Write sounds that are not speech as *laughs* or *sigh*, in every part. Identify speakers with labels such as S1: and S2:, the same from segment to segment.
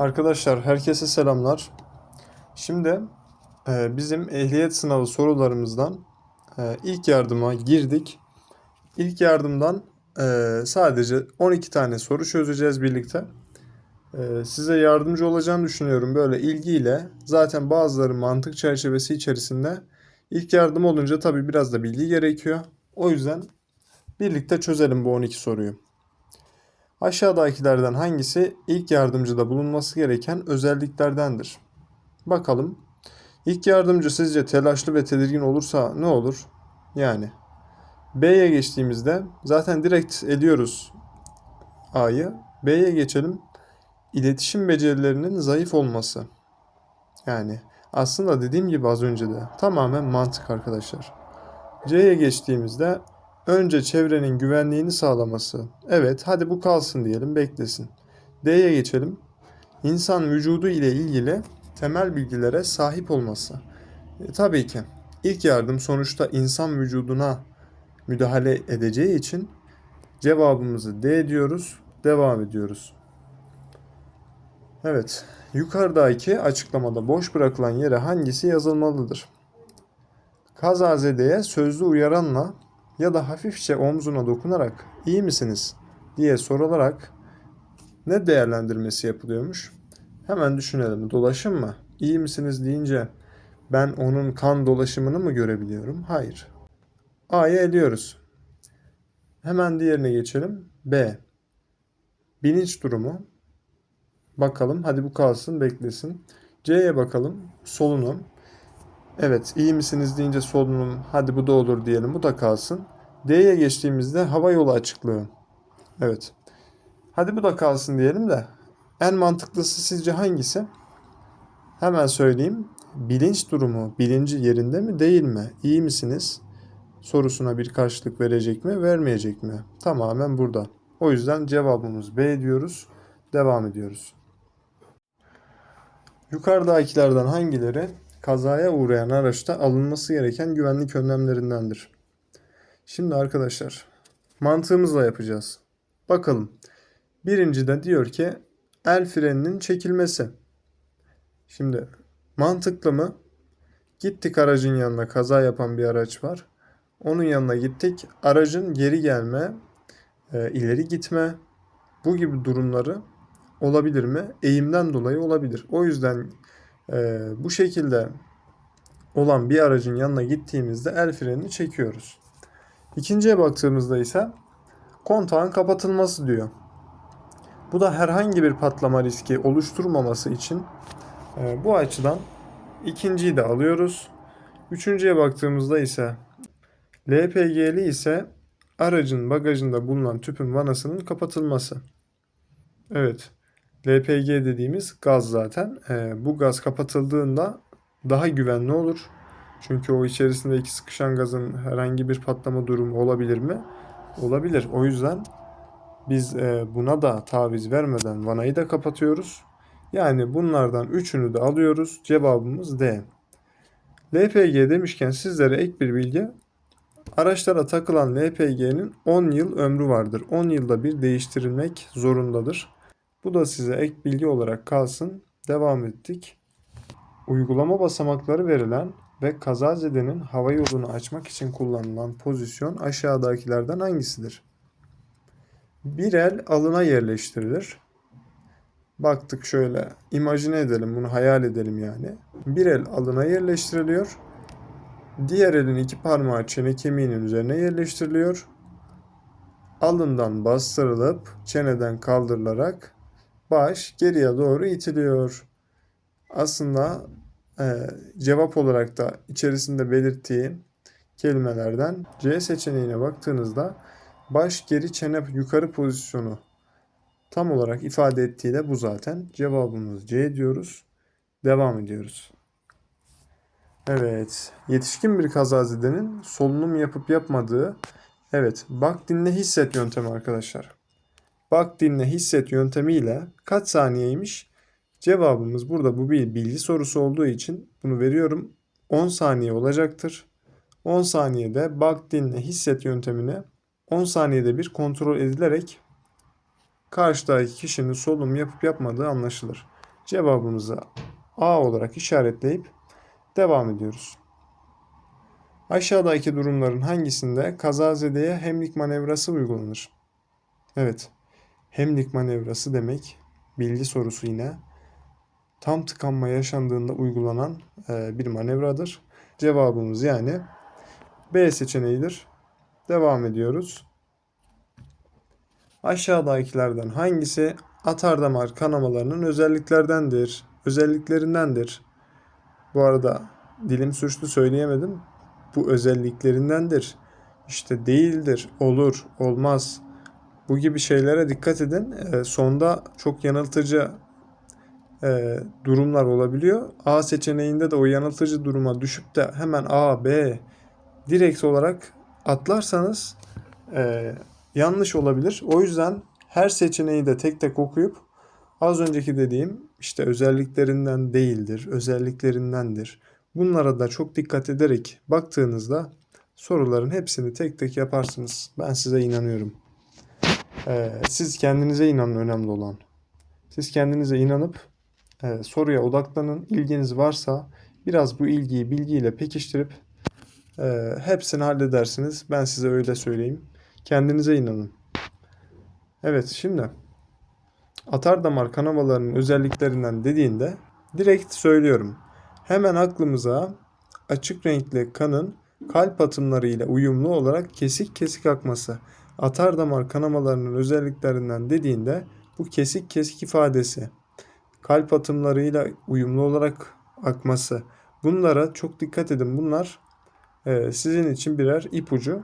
S1: Arkadaşlar herkese selamlar. Şimdi e, bizim ehliyet sınavı sorularımızdan e, ilk yardıma girdik. İlk yardımdan e, sadece 12 tane soru çözeceğiz birlikte. E, size yardımcı olacağını düşünüyorum böyle ilgiyle. Zaten bazıları mantık çerçevesi içerisinde. İlk yardım olunca tabii biraz da bilgi gerekiyor. O yüzden birlikte çözelim bu 12 soruyu. Aşağıdakilerden hangisi ilk yardımcıda bulunması gereken özelliklerdendir? Bakalım. İlk yardımcı sizce telaşlı ve tedirgin olursa ne olur? Yani B'ye geçtiğimizde zaten direkt ediyoruz A'yı. B'ye geçelim. İletişim becerilerinin zayıf olması. Yani aslında dediğim gibi az önce de tamamen mantık arkadaşlar. C'ye geçtiğimizde Önce çevrenin güvenliğini sağlaması. Evet, hadi bu kalsın diyelim, beklesin. D'ye geçelim. İnsan vücudu ile ilgili temel bilgilere sahip olması. E, tabii ki ilk yardım sonuçta insan vücuduna müdahale edeceği için cevabımızı D diyoruz. Devam ediyoruz. Evet, yukarıdaki açıklamada boş bırakılan yere hangisi yazılmalıdır? Kazazedeye sözlü uyaranla ya da hafifçe omzuna dokunarak iyi misiniz diye sorularak ne değerlendirmesi yapılıyormuş? Hemen düşünelim. Dolaşım mı? İyi misiniz deyince ben onun kan dolaşımını mı görebiliyorum? Hayır. A'ya eliyoruz. Hemen diğerine geçelim. B. Bilinç durumu. Bakalım. Hadi bu kalsın, beklesin. C'ye bakalım. Solunum. Evet, iyi misiniz deyince solunum, hadi bu da olur diyelim, bu da kalsın. D'ye geçtiğimizde hava yolu açıklığı. Evet. Hadi bu da kalsın diyelim de. En mantıklısı sizce hangisi? Hemen söyleyeyim. Bilinç durumu, bilinci yerinde mi değil mi? İyi misiniz? Sorusuna bir karşılık verecek mi, vermeyecek mi? Tamamen burada. O yüzden cevabımız B diyoruz. Devam ediyoruz. Yukarıdakilerden hangileri kazaya uğrayan araçta alınması gereken güvenlik önlemlerindendir? Şimdi arkadaşlar mantığımızla yapacağız. Bakalım. Birinci de diyor ki el freninin çekilmesi. Şimdi mantıklı mı? Gittik aracın yanına kaza yapan bir araç var. Onun yanına gittik. Aracın geri gelme, e, ileri gitme bu gibi durumları olabilir mi? Eğimden dolayı olabilir. O yüzden e, bu şekilde olan bir aracın yanına gittiğimizde el frenini çekiyoruz. İkinciye baktığımızda ise kontağın kapatılması diyor. Bu da herhangi bir patlama riski oluşturmaması için e, bu açıdan ikinciyi de alıyoruz. Üçüncüye baktığımızda ise LPG'li ise aracın bagajında bulunan tüpün vanasının kapatılması. Evet. LPG dediğimiz gaz zaten. E, bu gaz kapatıldığında daha güvenli olur. Çünkü o içerisindeki sıkışan gazın herhangi bir patlama durumu olabilir mi? Olabilir. O yüzden biz e, buna da taviz vermeden vanayı da kapatıyoruz. Yani bunlardan üçünü de alıyoruz. Cevabımız D. LPG demişken sizlere ek bir bilgi. Araçlara takılan LPG'nin 10 yıl ömrü vardır. 10 yılda bir değiştirilmek zorundadır. Bu da size ek bilgi olarak kalsın. Devam ettik. Uygulama basamakları verilen ve kazazedenin hava yolunu açmak için kullanılan pozisyon aşağıdakilerden hangisidir? Bir el alına yerleştirilir. Baktık şöyle imajine edelim bunu hayal edelim yani. Bir el alına yerleştiriliyor. Diğer elin iki parmağı çene kemiğinin üzerine yerleştiriliyor. Alından bastırılıp çeneden kaldırılarak baş geriye doğru itiliyor. Aslında e, cevap olarak da içerisinde belirttiği kelimelerden C seçeneğine baktığınızda baş geri çene yukarı pozisyonu tam olarak ifade ettiği de bu zaten. Cevabımız C diyoruz. Devam ediyoruz. Evet. Yetişkin bir kazazedenin solunum yapıp yapmadığı evet bak dinle hisset yöntemi arkadaşlar. Bak dinle hisset yöntemiyle kaç saniyeymiş? Cevabımız burada bu bir bilgi sorusu olduğu için bunu veriyorum. 10 saniye olacaktır. 10 saniyede bak dinle hisset yöntemini 10 saniyede bir kontrol edilerek karşıdaki kişinin solunum yapıp yapmadığı anlaşılır. Cevabımızı A olarak işaretleyip devam ediyoruz. Aşağıdaki durumların hangisinde kazazedeye hemlik manevrası uygulanır? Evet, hemlik manevrası demek bilgi sorusu yine tam tıkanma yaşandığında uygulanan e, bir manevradır. Cevabımız yani B seçeneğidir. Devam ediyoruz. Aşağıdakilerden hangisi atardamar kanamalarının özelliklerdendir? Özelliklerindendir. Bu arada dilim suçlu söyleyemedim. Bu özelliklerindendir. İşte değildir, olur, olmaz. Bu gibi şeylere dikkat edin. E, sonda çok yanıltıcı e, durumlar olabiliyor. A seçeneğinde de o yanıltıcı duruma düşüp de hemen A, B direkt olarak atlarsanız e, yanlış olabilir. O yüzden her seçeneği de tek tek okuyup az önceki dediğim işte özelliklerinden değildir, özelliklerindendir. Bunlara da çok dikkat ederek baktığınızda soruların hepsini tek tek yaparsınız. Ben size inanıyorum. Ee, siz kendinize inanın önemli olan. Siz kendinize inanıp e, soruya odaklanın. İlginiz varsa biraz bu ilgiyi bilgiyle pekiştirip e, hepsini halledersiniz. Ben size öyle söyleyeyim. Kendinize inanın. Evet şimdi atar damar kanamalarının özelliklerinden dediğinde direkt söylüyorum. Hemen aklımıza açık renkli kanın kalp atımları ile uyumlu olarak kesik kesik akması. Atar damar kanamalarının özelliklerinden dediğinde bu kesik kesik ifadesi kalp atımlarıyla uyumlu olarak akması. Bunlara çok dikkat edin. Bunlar e, sizin için birer ipucu.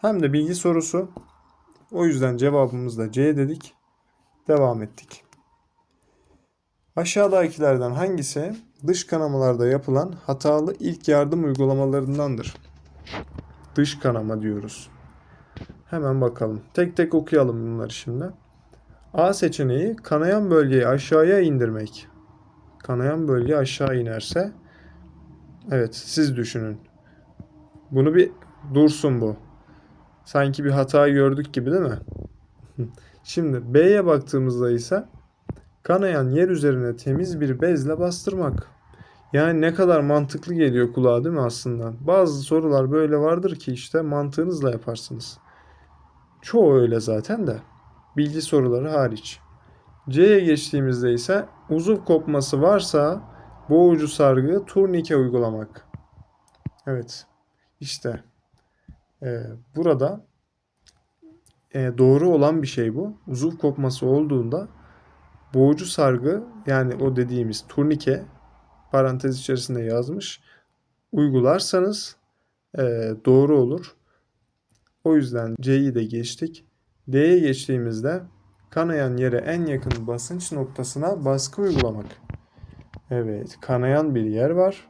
S1: Hem de bilgi sorusu. O yüzden cevabımız da C dedik. Devam ettik. Aşağıdakilerden hangisi dış kanamalarda yapılan hatalı ilk yardım uygulamalarındandır? Dış kanama diyoruz. Hemen bakalım. Tek tek okuyalım bunları şimdi. A seçeneği kanayan bölgeyi aşağıya indirmek. Kanayan bölge aşağı inerse evet siz düşünün. Bunu bir dursun bu. Sanki bir hata gördük gibi değil mi? *laughs* Şimdi B'ye baktığımızda ise kanayan yer üzerine temiz bir bezle bastırmak. Yani ne kadar mantıklı geliyor kulağa değil mi aslında? Bazı sorular böyle vardır ki işte mantığınızla yaparsınız. Çoğu öyle zaten de. Bilgi soruları hariç. C'ye geçtiğimizde ise uzuv kopması varsa boğucu sargı turnike uygulamak. Evet. İşte e, burada e, doğru olan bir şey bu. Uzuv kopması olduğunda boğucu sargı yani o dediğimiz turnike parantez içerisinde yazmış uygularsanız e, doğru olur. O yüzden C'yi de geçtik. D'ye geçtiğimizde kanayan yere en yakın basınç noktasına baskı uygulamak. Evet, kanayan bir yer var.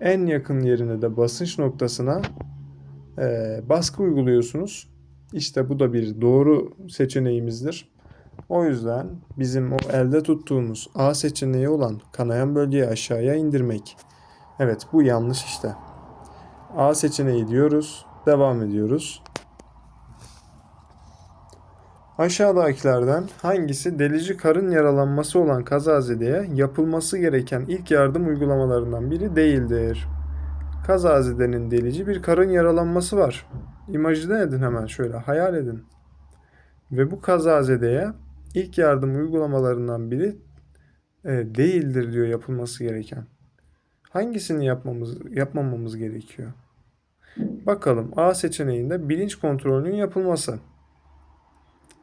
S1: En yakın yerine de basınç noktasına e, baskı uyguluyorsunuz. İşte bu da bir doğru seçeneğimizdir. O yüzden bizim o elde tuttuğumuz A seçeneği olan kanayan bölgeyi aşağıya indirmek. Evet bu yanlış işte. A seçeneği diyoruz. Devam ediyoruz. Aşağıdakilerden hangisi delici karın yaralanması olan kazazedeye yapılması gereken ilk yardım uygulamalarından biri değildir? Kazazedenin delici bir karın yaralanması var. İmajine edin hemen şöyle hayal edin. Ve bu kazazedeye ilk yardım uygulamalarından biri e, değildir diyor yapılması gereken. Hangisini yapmamız yapmamamız gerekiyor? Bakalım A seçeneğinde bilinç kontrolünün yapılması.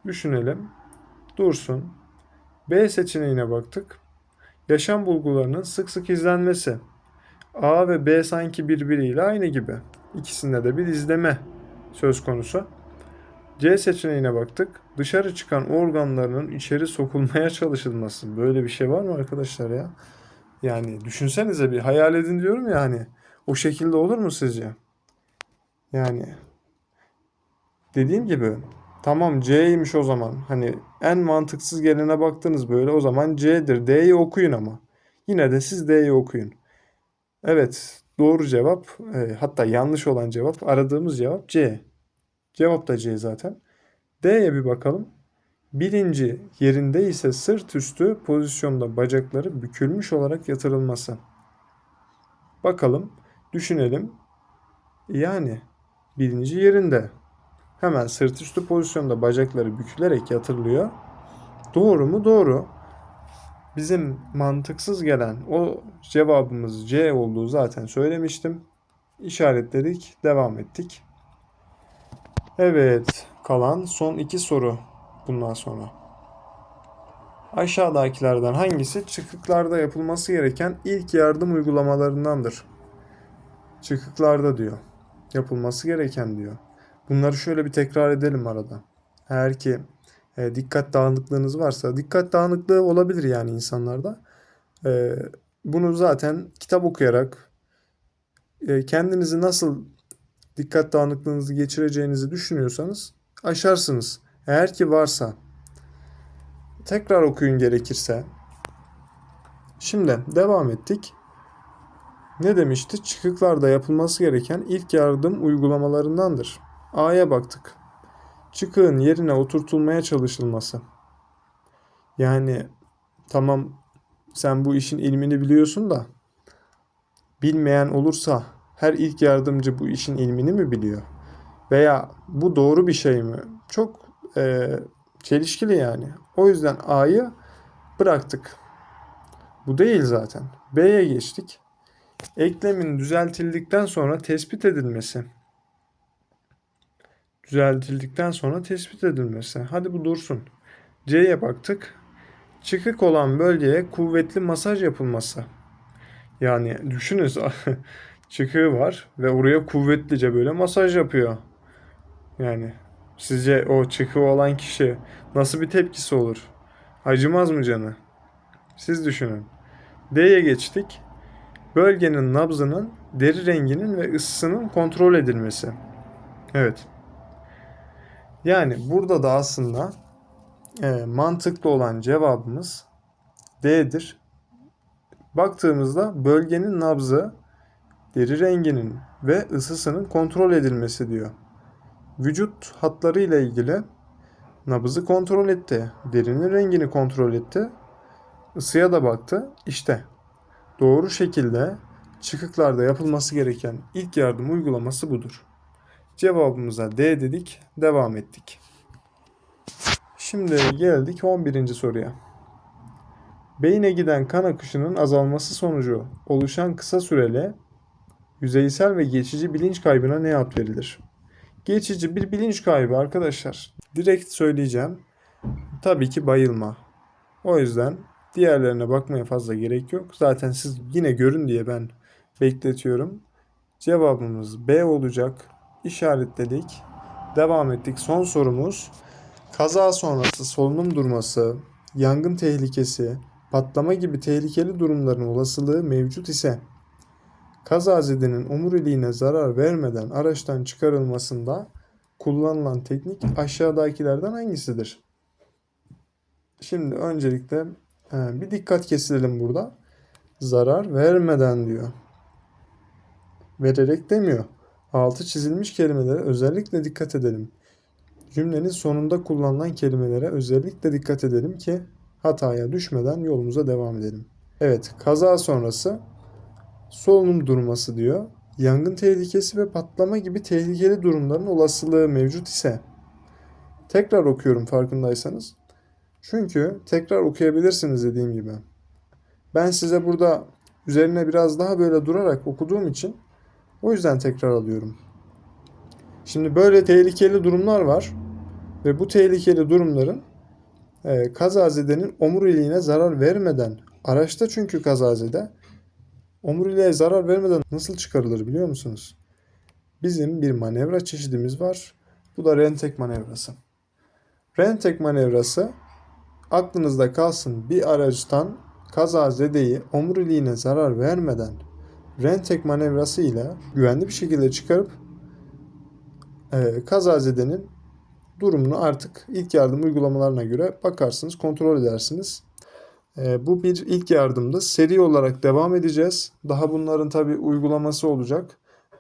S1: Düşünelim. Dursun. B seçeneğine baktık. Yaşam bulgularının sık sık izlenmesi. A ve B sanki birbiriyle aynı gibi. İkisinde de bir izleme söz konusu. C seçeneğine baktık. Dışarı çıkan organlarının içeri sokulmaya çalışılması. Böyle bir şey var mı arkadaşlar ya? Yani düşünsenize bir hayal edin diyorum ya hani. O şekilde olur mu sizce? Yani dediğim gibi tamam C'ymiş o zaman. Hani en mantıksız gelene baktınız böyle o zaman C'dir. D'yi okuyun ama. Yine de siz D'yi okuyun. Evet doğru cevap e, hatta yanlış olan cevap aradığımız cevap C. Cevap da C zaten. D'ye bir bakalım. Bilinci yerinde ise sırt üstü pozisyonda bacakları bükülmüş olarak yatırılması. Bakalım, düşünelim. Yani bilinci yerinde. Hemen sırt üstü pozisyonda bacakları bükülerek yatırılıyor. Doğru mu? Doğru. Bizim mantıksız gelen o cevabımız C olduğu zaten söylemiştim. İşaretledik, devam ettik. Evet, kalan son iki soru bundan sonra. Aşağıdakilerden hangisi çıkıklarda yapılması gereken ilk yardım uygulamalarındandır? Çıkıklarda diyor. Yapılması gereken diyor. Bunları şöyle bir tekrar edelim arada. Eğer ki e, dikkat dağınıklığınız varsa, dikkat dağınıklığı olabilir yani insanlarda. E, bunu zaten kitap okuyarak e, kendinizi nasıl dikkat dağınıklığınızı geçireceğinizi düşünüyorsanız aşarsınız. Eğer ki varsa tekrar okuyun gerekirse. Şimdi devam ettik. Ne demişti? Çıkıklarda yapılması gereken ilk yardım uygulamalarındandır. A'ya baktık. Çıkığın yerine oturtulmaya çalışılması. Yani tamam sen bu işin ilmini biliyorsun da bilmeyen olursa her ilk yardımcı bu işin ilmini mi biliyor? Veya bu doğru bir şey mi? Çok e, çelişkili yani. O yüzden A'yı bıraktık. Bu değil zaten. B'ye geçtik. Eklemin düzeltildikten sonra tespit edilmesi. Düzeltildikten sonra tespit edilmesi. Hadi bu dursun. C'ye baktık. Çıkık olan bölgeye kuvvetli masaj yapılması. Yani düşünün *laughs* çıkığı var ve oraya kuvvetlice böyle masaj yapıyor. Yani sizce o çıkığı olan kişi nasıl bir tepkisi olur? Acımaz mı canı? Siz düşünün. D'ye geçtik. Bölgenin nabzının, deri renginin ve ısısının kontrol edilmesi. Evet. Yani burada da aslında e, mantıklı olan cevabımız D'dir. Baktığımızda bölgenin nabzı, deri renginin ve ısısının kontrol edilmesi diyor. Vücut hatları ile ilgili nabızı kontrol etti, derinin rengini kontrol etti, ısıya da baktı. İşte doğru şekilde çıkıklarda yapılması gereken ilk yardım uygulaması budur. Cevabımıza D dedik, devam ettik. Şimdi geldik 11. soruya. Beyne giden kan akışının azalması sonucu oluşan kısa süreli yüzeysel ve geçici bilinç kaybına ne ad verilir? Geçici bir bilinç kaybı arkadaşlar. Direkt söyleyeceğim. Tabii ki bayılma. O yüzden diğerlerine bakmaya fazla gerek yok. Zaten siz yine görün diye ben bekletiyorum. Cevabımız B olacak. İşaretledik. Devam ettik. Son sorumuz kaza sonrası solunum durması, yangın tehlikesi, patlama gibi tehlikeli durumların olasılığı mevcut ise kazazedenin omuriliğine zarar vermeden araçtan çıkarılmasında kullanılan teknik aşağıdakilerden hangisidir? Şimdi öncelikle e, bir dikkat kesilelim burada. Zarar vermeden diyor. Vererek demiyor. Altı çizilmiş kelimelere özellikle dikkat edelim. Cümlenin sonunda kullanılan kelimelere özellikle dikkat edelim ki hataya düşmeden yolumuza devam edelim. Evet, kaza sonrası solunum durması diyor. Yangın tehlikesi ve patlama gibi tehlikeli durumların olasılığı mevcut ise tekrar okuyorum farkındaysanız. Çünkü tekrar okuyabilirsiniz dediğim gibi. Ben size burada üzerine biraz daha böyle durarak okuduğum için o yüzden tekrar alıyorum. Şimdi böyle tehlikeli durumlar var ve bu tehlikeli durumların e, kazazedenin omuriliğine zarar vermeden araçta çünkü kazazede omuriliğe zarar vermeden nasıl çıkarılır biliyor musunuz? Bizim bir manevra çeşidimiz var. Bu da rentek manevrası. Rentek manevrası aklınızda kalsın bir araçtan kazazedeyi omuriliğine zarar vermeden rentek manevrası ile güvenli bir şekilde çıkarıp e, kazazedenin durumunu artık ilk yardım uygulamalarına göre bakarsınız, kontrol edersiniz. E, bu bir ilk yardımdı. Seri olarak devam edeceğiz. Daha bunların tabi uygulaması olacak.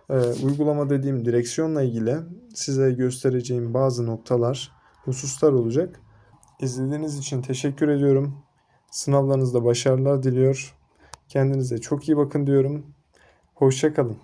S1: E, uygulama dediğim direksiyonla ilgili size göstereceğim bazı noktalar, hususlar olacak. İzlediğiniz için teşekkür ediyorum. Sınavlarınızda başarılar diliyor. Kendinize çok iyi bakın diyorum. Hoşça kalın.